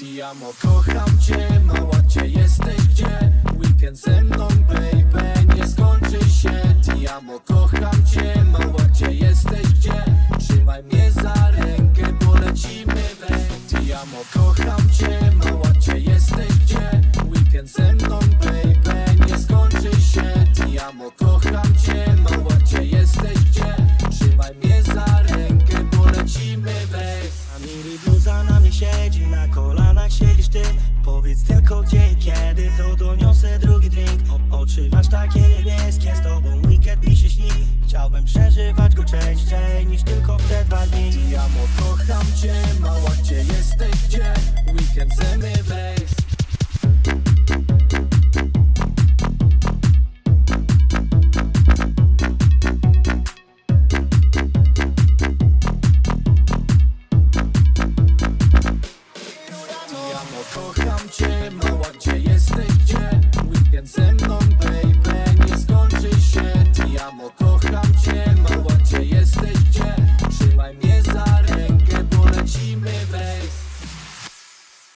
Ti amo, kocham cię, mała gdzie jesteś, gdzie? Weekend ze mną, baby, nie skończy się Ti amo, kocham cię, mała gdzie jesteś, gdzie? Trzymaj mnie za rękę, polecimy we Ti amo, kocham cię, mała gdzie jesteś, na mnie siedzi, na kolanach siedzisz ty. Powiedz tylko gdzie i kiedy, to doniosę drugi drink. O, Oczy masz takie niebieskie, z tobą weekend mi się śni. Chciałbym przeżywać go częściej niż tylko w te dwa dni. Amo, kocham cię, mała gdzie jesteś, gdzie? Kocham cię,